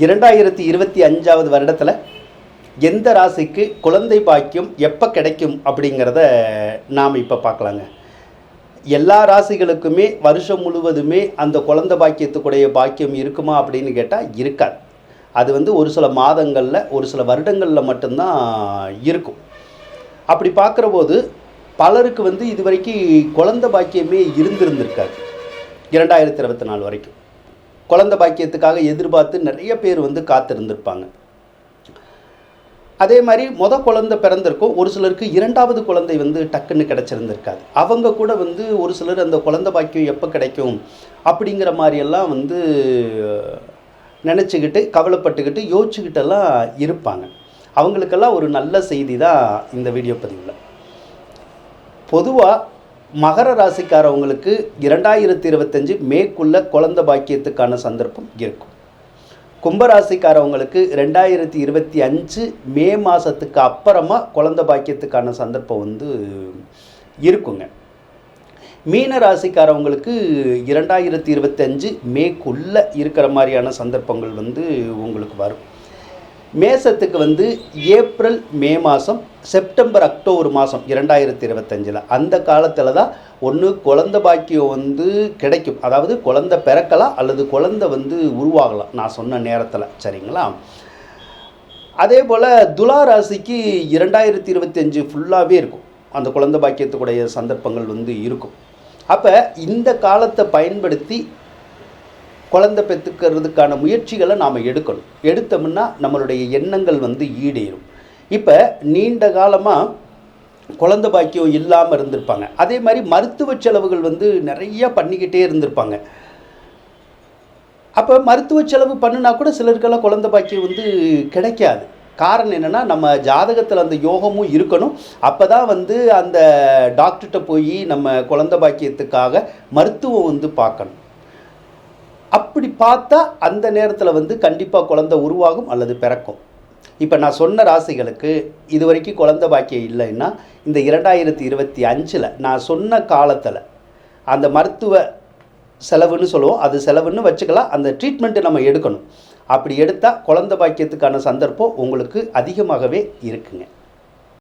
இரண்டாயிரத்தி இருபத்தி அஞ்சாவது வருடத்தில் எந்த ராசிக்கு குழந்தை பாக்கியம் எப்போ கிடைக்கும் அப்படிங்கிறத நாம் இப்போ பார்க்கலாங்க. எல்லா ராசிகளுக்குமே வருஷம் முழுவதுமே அந்த குழந்தை பாக்கியத்துக்குடைய பாக்கியம் இருக்குமா அப்படின்னு கேட்டால் இருக்காது. அது வந்து ஒரு சில மாதங்களில் ஒரு சில வருடங்களில் மட்டும்தான் இருக்கும். அப்படி பார்க்குற போது பலருக்கு வந்து இது வரைக்கும் குழந்தை பாக்கியமே இருந்திருந்திருக்காது. இரண்டாயிரத்தி இருபத்தி நாலு வரைக்கும். குழந்தை பாக்கியத்துக்காக எதிர்பார்த்து நிறைய பேர் வந்து காத்திருந்திருப்பாங்க. அதே மாதிரி மொதல் குழந்தை பிறந்திருக்கும் ஒரு சிலருக்கு இரண்டாவது குழந்தை வந்து டக்குன்னு கிடச்சிருந்திருக்காது. அவங்க கூட வந்து ஒரு சிலர் அந்த குழந்தை பாக்கியம் எப்போ கிடைக்கும் அப்படிங்கிற மாதிரியெல்லாம் வந்து நினச்சிக்கிட்டு கவலைப்பட்டுக்கிட்டு யோசிச்சுக்கிட்டெல்லாம் இருப்பாங்க. அவங்களுக்கெல்லாம் ஒரு நல்ல செய்தி தான் இந்த வீடியோ பதிவில். பொதுவாக மகர ராசிக்காரவங்களுக்கு இரண்டாயிரத்தி இருபத்தஞ்சு மேக்குள்ள குழந்தை பாக்கியத்துக்கான சந்தர்ப்பம் இருக்கும். கும்பராசிக்காரவங்களுக்கு ரெண்டாயிரத்தி இருபத்தி அஞ்சு மே மாதத்துக்கு அப்புறமா குழந்தை பாக்கியத்துக்கான சந்தர்ப்பம் வந்து இருக்குங்க. மீன ராசிக்காரவங்களுக்கு இரண்டாயிரத்தி இருபத்தஞ்சு மேக்குள்ளே இருக்கிற மாதிரியான சந்தர்ப்பங்கள் வந்து உங்களுக்கு வரும். மேசத்துக்கு வந்து ஏப்ரல் மே மாதம் செப்டம்பர் அக்டோபர் மாதம் இரண்டாயிரத்தி இருபத்தஞ்சில். அந்த காலத்தில் தான் ஒன்று குழந்த பாக்கியம் வந்து கிடைக்கும். அதாவது குழந்த பிறக்கலாம் அல்லது குழந்த வந்து உருவாகலாம். நான் சொன்ன நேரத்தில். சரிங்களா? அதே போல் துலா ராசிக்கு இரண்டாயிரத்தி இருபத்தஞ்சு ஃபுல்லாகவே இருக்கும். அந்த குழந்த பாக்கியத்துக்குடைய சந்தர்ப்பங்கள் வந்து இருக்கும். அப்போ இந்த காலத்தை பயன்படுத்தி குழந்தை பெற்றுக்கிறதுக்கான முயற்சிகளை நாம் எடுக்கணும். எடுத்தோம்னா நம்மளுடைய எண்ணங்கள் வந்து ஈடேறும். இப்போ நீண்ட காலமாக குழந்தை பாக்கியம் இல்லாமல் இருந்திருப்பாங்க. அதே மாதிரி மருத்துவ செலவுகள் வந்து நிறைய பண்ணிக்கிட்டே இருந்திருப்பாங்க. அப்போ மருத்துவ செலவு பண்ணுனா கூட சிலருக்கெல்லாம் குழந்தை பாக்கியம் வந்து கிடைக்காது. காரணம் என்னென்னா நம்ம ஜாதகத்தில் அந்த யோகமும் இருக்கணும். அப்போ தான் வந்து அந்த டாக்டர்கிட்ட போய் நம்ம குழந்தை பாக்கியத்துக்காக மருத்துவம் வந்து பார்க்கணும். அப்படி பார்த்தா அந்த நேரத்தில் வந்து கண்டிப்பாக குழந்தை உருவாகும் அல்லது பிறக்கும். இப்போ நான் சொன்ன ராசிகளுக்கு இது வரைக்கும் குழந்தை பாக்கியம் இல்லைன்னா இந்த இரண்டாயிரத்தி இருபத்தி அஞ்சில் நான் சொன்ன காலத்தில் அந்த மருத்துவ செலவுன்னு சொல்லுவோம் அது செலவுன்னு வச்சுக்கலாம் அந்த ட்ரீட்மெண்ட்டை நம்ம எடுக்கணும். அப்படி எடுத்தால் குழந்தை பாக்கியத்துக்கான சந்தர்ப்பம் உங்களுக்கு அதிகமாகவே இருக்குங்க.